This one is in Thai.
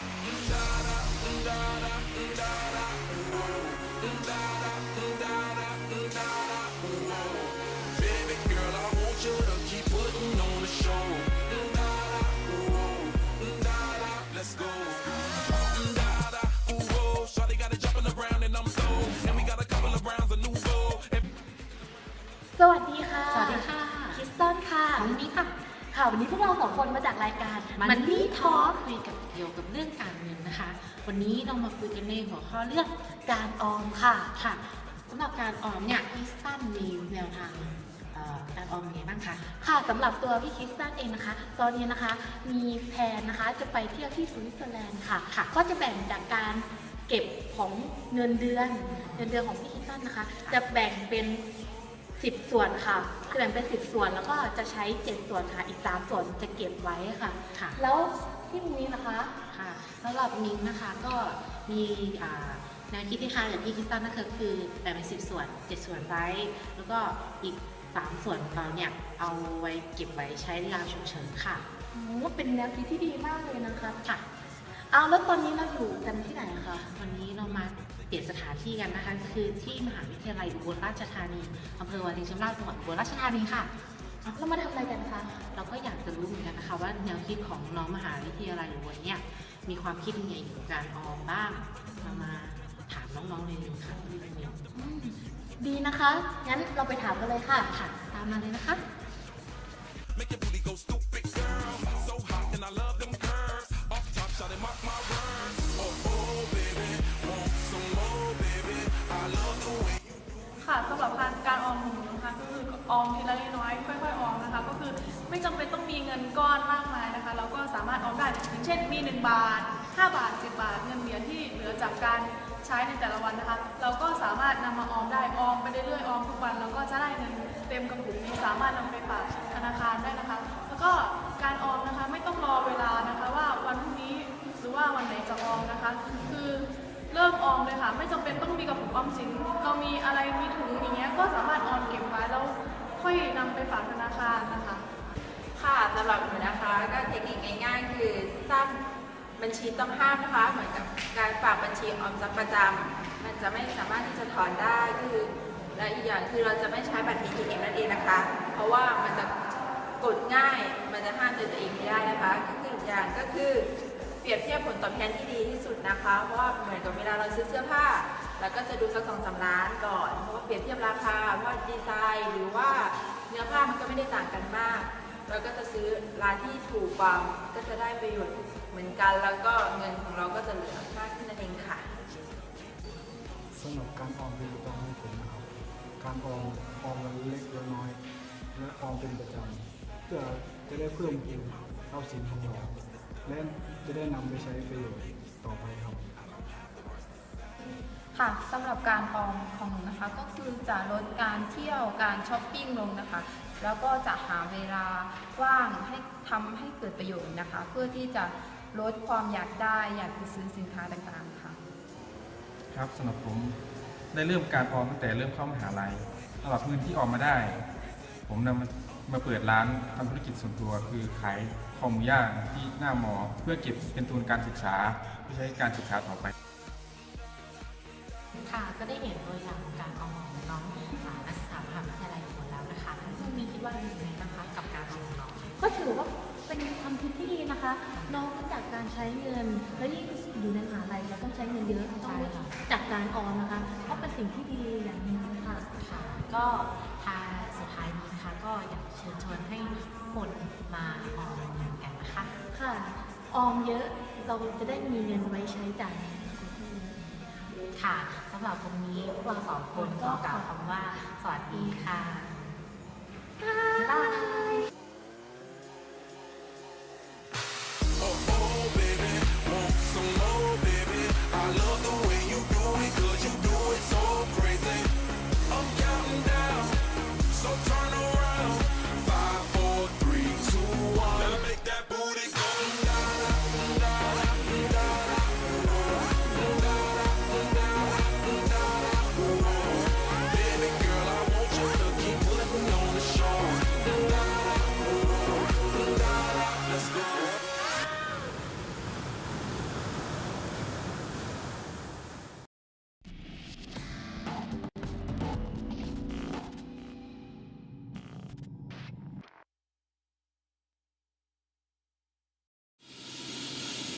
You know ค่ะค่ะ วันนี้พวกเราสองคนมาจากรายการมันนี่ททออล์คุยกับเกี่ยวกับเรื่องการเงินนะคะ วันนี้เรามาคุยกันในหัวข้อเรื่องการออมค่ะค่ะสำหรับการออมเนี่ยพี่สั้นมีแนวทางเอ่อการออมยังไงบ้างคะ ค่ะสำหรับตัวพี่คริสตันเองนะคะ ตอนนี้นะคะมีแผนนะคะจะไปเที่ยวที่สวิตเซอร์แลนด์ค่ะค่ะก็จะแบ่งจากการเก็บของเงินเดือน เงินเดือนของพี่คริสตันนะคะ จะแบ่งเป็น 10ส่วนค่ะจะแบ่งเป็น10ส่วนแล้วก็จะใช้7ส่วนค่ะอีก3ส่วนจะเก็บไว้ค่ะ ค่ะแล้วที่มุ้ยนะคะค่ะสำหรับมิ้งนะคะก็มีอ่าแนวคิดที่คล้ายกับพี่คริสตันนั่นก็คือแบ่งเป็นสิบส่วนเจ็ดส่วนไว้ แล้วก็อีกสามส่วนของเราเนี่ยเอาไว้เก็บไว้ใช้ในยามฉุกเฉินค่ะโอ้เป็นแนวคิดที่ดีมากเลยนะคะค่ะ เอาแล้วตอนนี้เราอยู่กันที่ไหนอะคะวันนี้เรามา เปลี่ยนสถานที่กันนะคะก็คือที่มหาวิทยาลัยอุบลราชธานีอำเภอวารินชำราบจังหวัดอุบลราชธานีค่ะเรามาทำอะไรกันคะเราก็อยากจะรู้เหมือนกันนะคะว่าแนวคิดของน้องมหาวิทยาลัยอุบลเนี่ยมีความคิดยังไงเกี่ยวกับการออมบ้างเรามาถามน้องๆเลยค่ะพี่เป็นเมียวอืมดีนะคะงั้นเราไปถามกันเลยค่ะค่ะตามมาเลยนะคะ สำหรับการการออมของหนูนะคะก็คือออมทีละน้อยค่อยๆออมนะคะ ก็คือไม่จำเป็นต้องมีเงินก้อนมากมายนะคะ เราก็สามารถออมได้อย่างเช่นมี 1 บาท 5 บาท 10 บาท เงินเหรียญที่เหลือจากการใช้ในแต่ละวันนะคะ เราก็สามารถนำมาออมได้ออมไปเรื่อยๆออมทุกวันเราก็จะได้เงินเต็มกระปุกนี้สามารถนำไปฝากธนาคารได้นะคะ แล้วก็การออมนะคะไม่ต้องรอเวลานะคะ ว่าวันพรุ่งนี้หรือว่าวันไหนจะออมนะคะ คือ เลยค่ะ ไม่จำเป็นต้องมีกระปุกออมสินเรามีอะไรมีถุงอย่างเงี้ยก็สามารถออมเก็บไว้แล้วค่อยนำไปฝากธนาคารนะคะ ค่ะสำหรับหนูนะคะก็เทคนิคง่ายๆ คือสร้างบัญชีต้องห้ามนะคะ เหมือนกับการฝากบัญชีออมทรัพย์ประจำมันจะไม่สามารถที่จะถอนได้คือและอีกอย่างคือเราจะไม่ใช้บัตร ATM นั่นเองนะคะ เพราะว่ามันจะกดง่ายมันจะห้ามตัวเองไม่ได้นะคะก็คืออีกอย่างก็คือ เปรียบเทียบผลตอบแทนที่ดีที่สุดนะคะเพราะว่าเหมือนกับเวลาเราซื้อเสื้อผ้าแล้วก็จะดูสักสองสามร้านก่อนเพราะว่าเปรียบเทียบราคาเพราดีไซน์หรือว่าเนื้อผ้ามันก็ไม่ได้ต่างกันมาก เราก็จะซื้อร้านที่ถูกกว่าก็จะได้ประโยชน์เหมือนกัน แล้วก็เงินของเราก็จะเหลือมากขึ้นนั่นเองค่ะสำหรับการออมเป็นประจำของผมนะครับการออมออมวันเล็กวันน้อย และออมเป็นประจำเพื่อจะได้เพิ่มพูนทรัพย์สินของเรา และจะได้นำไปใช้ประโยชน์ต่อไปครับ ค่ะสำหรับการออมของหนูนะคะ ก็คือจะลดการเที่ยวการช้อปปิ้งลงนะคะ แล้วก็จะหาเวลาว่างให้ทำให้เกิดประโยชน์นะคะ เพื่อที่จะลดความอยากได้อยากไปซื้อสินค้าต่างๆค่ะ ครับสำหรับผมได้เริ่มการออมตั้งแต่เริ่มเข้ามหาลัยสำหรับเงินที่ออมมาได้ ผมนำมา มาเปิดร้านทำธุรกิจส่วนตัว คือขายคอหมูย่างที่หน้าหมอ เพื่อเก็บเป็นทุนการศึกษาเพื่อใช้การศึกษาต่อไป ค่ะก็ได้เห็นตัวอย่างของการออมของน้องอ่านักศึกษามหาวิทยาลัยอุบลแล้วนะคะซึ่งมีคิดว่าเป็นยังไงบ้างคะกับการออมของน้องก็ถือว่าเป็นความคิดที่ดีนะคะ น้องรู้จากการใช้เงินแล้วยิ่งอยู่ในมหาลัยเราต้องใช้เงินเยอะต้องรู้จากการออมนะคะก็เป็นสิ่งที่ดีอย่างหนึงค่ะค่ะก็ ท้ายนี้นะคะก็อยากเชิญชวนให้คนมาออมเงินกันนะคะค่ะออมเยอะเราจะได้มีเงินไว้ใช้จ่ายค่ะสำหรับวันนี้พวกเราสองคนก็กล่าวคำว่าสวัสดีค่ะบ๊ายบาย